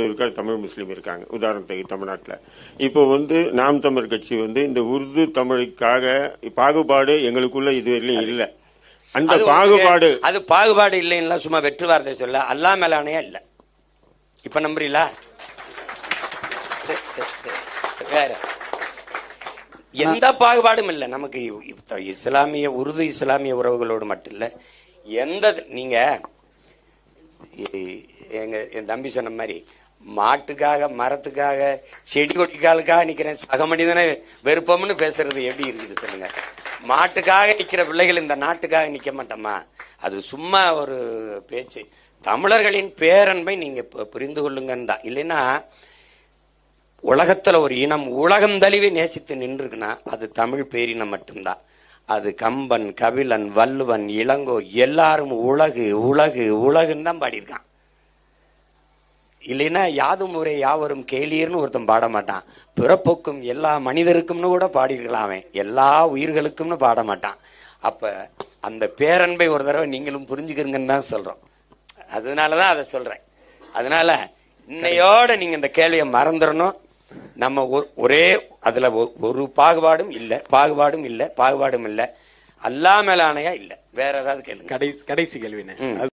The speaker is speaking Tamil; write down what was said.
இருக்க தமிழ் முஸ்லீம் இருக்காங்க. உதாரணத்துக்கு தமிழ்நாட்டில். இப்போ வந்து நாம் தமிழ் கட்சி வந்து இந்த உருது தமிழுக்காக பாகுபாடு எங்களுக்குள்ள இதுவரையிலும் இல்லை. அந்த பாகுபாடு அது பாகுபாடு இல்லைன்னா சும்மா வெற்று வார்த்தை சொல்ல. அல்லா மேலானையா இல்ல. இப்ப நம்புறீங்களா? வேற. எந்த பாகுபாடும் இல்லை. நமக்கு இப்ப இஸ்லாமிய உருது இஸ்லாமிய உறவுகளோடு மட்டும் இல்ல. எந்த நீங்க எங்க என் தம்பி சொன்ன மாதிரி மாட்டுக்காக மரத்துக்காக செடி கொடிக்காலுக்காக நிக்கிறேன் சக மனிதனை வெறுப்பம்னு பேசுறது எப்படி இருக்குது சொல்லுங்க. மாட்டுக்காக நிக்கிற பிள்ளைகள் இந்த நாட்டுக்காக நிக்க மாட்டோமா? அது சும்மா ஒரு பேச்சு. தமிழர்களின் பேரன்பை நீங்க புரிந்து கொள்ளுங்கன்னு தான். இல்லைன்னா உலகத்துல ஒரு இனம் உலகம் தழுவி நேசித்து நின்றுக்குன்னா அது தமிழ் பேரினம் மட்டும்தான். அது கம்பன் கபிலன் வள்ளுவன் இளங்கோ எல்லாரும் உலகு உலகு உலகுன்னு தான் பாடியிருக்கான். இல்லைன்னா யாதும் ஊரே யாவரும் கேளீர்னு ஒருத்தன் பாட மாட்டான் பிறப்புக்கும் எல்லா மனிதருக்கும்னு கூட பாடியிருக்கலாம் அவன். எல்லா உயிர்களுக்கும்னு பாட மாட்டான் அப்ப அந்த பேரன்பை ஒரு தடவை நீங்களும் புரிஞ்சுக்கிறீங்கன்னு தான் சொல்றோம். அதனாலதான் அதை சொல்றேன். அதனால இன்னையோட நீங்க இந்த கேள்வியை மறந்துடணும். நம்ம ஒரே அதுல ஒரு பாகுபாடும் இல்ல பாகுபாடும் இல்ல பாகுபாடும் இல்ல. அல்லா மேலானையா இல்ல. வேற ஏதாவது கேளுங்க. கடைசி கடைசி கேள்வினே.